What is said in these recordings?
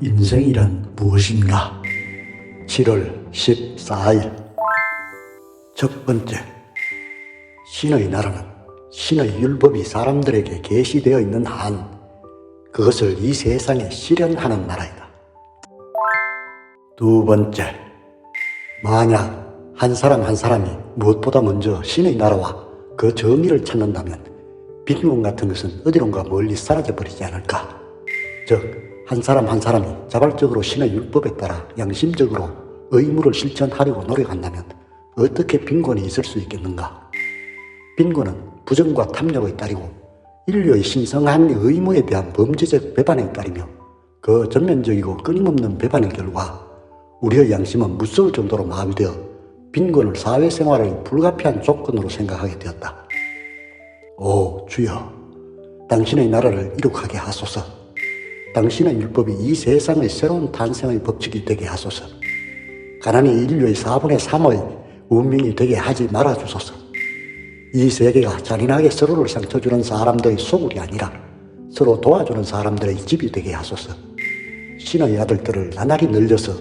인생이란 무엇인가? 7월 14일 첫 번째 신의 나라는 신의 율법이 사람들에게 계시되어 있는 한 그것을 이 세상에 실현하는 나라이다. 두 번째 만약 한 사람 한 사람이 무엇보다 먼저 신의 나라와 그 정의를 찾는다면 빈곤 같은 것은 어디론가 멀리 사라져 버리지 않을까? 즉, 한 사람 한 사람이 자발적으로 신의 율법에 따라 양심적으로 의무를 실천하려고 노력한다면 어떻게 빈곤이 있을 수 있겠는가? 빈곤은 부정과 탐욕의 딸이고 인류의 신성한 의무에 대한 범죄적 배반의 딸이며 그 전면적이고 끊임없는 배반의 결과 우리의 양심은 무서울 정도로 마비되어 빈곤을 사회생활의 불가피한 조건으로 생각하게 되었다. 오 주여 당신의 나라를 이룩하게 하소서 당신의 율법이 이 세상의 새로운 탄생의 법칙이 되게 하소서 가난이 인류의 4분의 3의 운명이 되게 하지 말아주소서 이 세계가 잔인하게 서로를 상처주는 사람들의 소굴이 아니라 서로 도와주는 사람들의 집이 되게 하소서 신의 아들들을 나날이 늘려서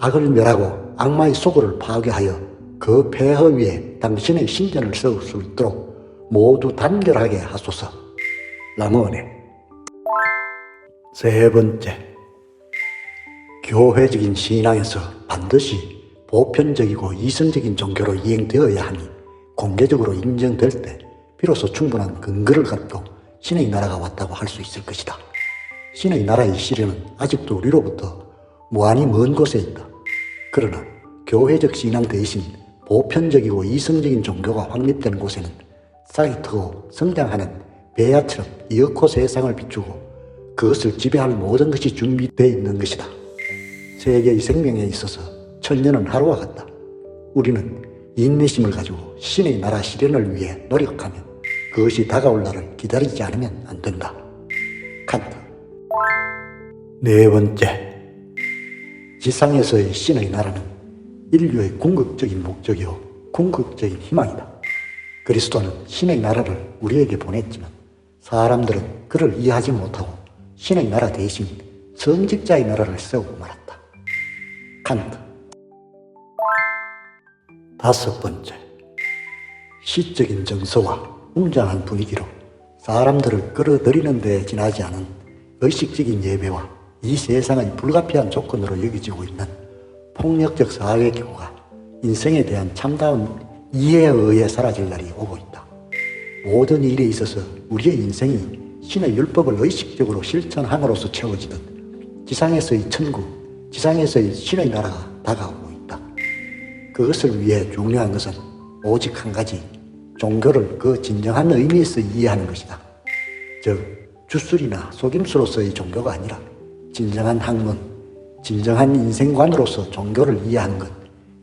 악을 멸하고 악마의 소굴을 파괴하여 그 폐허 위에 당신의 신전을 세울 수 있도록 모두 단결하게 하소서. 라모네. 세 번째. 교회적인 신앙에서 반드시 보편적이고 이성적인 종교로 이행되어야 하니 공개적으로 인정될 때 비로소 충분한 근거를 갖고 신의 나라가 왔다고 할 수 있을 것이다. 신의 나라의 시련은 아직도 우리로부터 무한히 먼 곳에 있다. 그러나 교회적 신앙 대신 보편적이고 이성적인 종교가 확립되는 곳에는 싹이 트고 성장하는 배야처럼 이윽고 세상을 비추고 그것을 지배할 모든 것이 준비되어 있는 것이다. 세계의 생명에 있어서 천년은 하루와 같다. 우리는 인내심을 가지고 신의 나라 실현을 위해 노력하면 그것이 다가올 날을 기다리지 않으면 안 된다. 칸트. 네 번째. 지상에서의 신의 나라는 인류의 궁극적인 목적이요 궁극적인 희망이다. 그리스도는 신의 나라를 우리에게 보냈지만 사람들은 그를 이해하지 못하고 신의 나라 대신 성직자의 나라를 세우고 말았다. 칸트. 다섯 번째. 시적인 정서와 웅장한 분위기로 사람들을 끌어들이는 데 지나지 않은 의식적인 예배와 이 세상의 불가피한 조건으로 여겨지고 있는 폭력적 사회 기구가 인생에 대한 참다운 이해에 의해 사라질 날이 오고 있다. 모든 일에 있어서 우리의 인생이 신의 율법을 의식적으로 실천함으로써 채워지듯 지상에서의 천국, 지상에서의 신의 나라가 다가오고 있다. 그것을 위해 중요한 것은 오직 한 가지, 종교를 그 진정한 의미에서 이해하는 것이다. 즉, 주술이나 속임수로서의 종교가 아니라 진정한 학문, 진정한 인생관으로서 종교를 이해하는 것,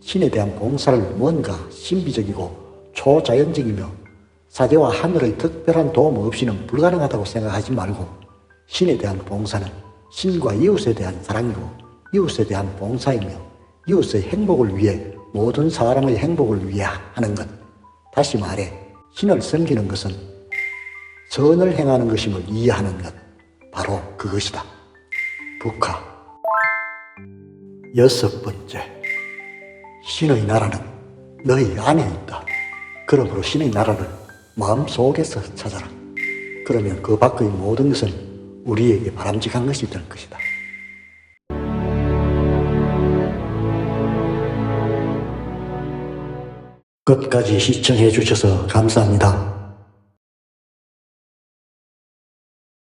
신에 대한 봉사를 뭔가 신비적이고 초자연적이며 사제와 하늘의 특별한 도움 없이는 불가능하다고 생각하지 말고 신에 대한 봉사는 신과 이웃에 대한 사랑이고 이웃에 대한 봉사이며 이웃의 행복을 위해 모든 사람의 행복을 위해 하는 것. 다시 말해 신을 섬기는 것은 선을 행하는 것임을 이해하는 것. 바로 그것이다. 북한 여섯 번째 신의 나라는 너희 안에 있다. 그러므로 신의 나라를 마음속에서 찾아라. 그러면 그 밖의 모든 것은 우리에게 바람직한 것이 될 것이다. 끝까지 시청해 주셔서 감사합니다.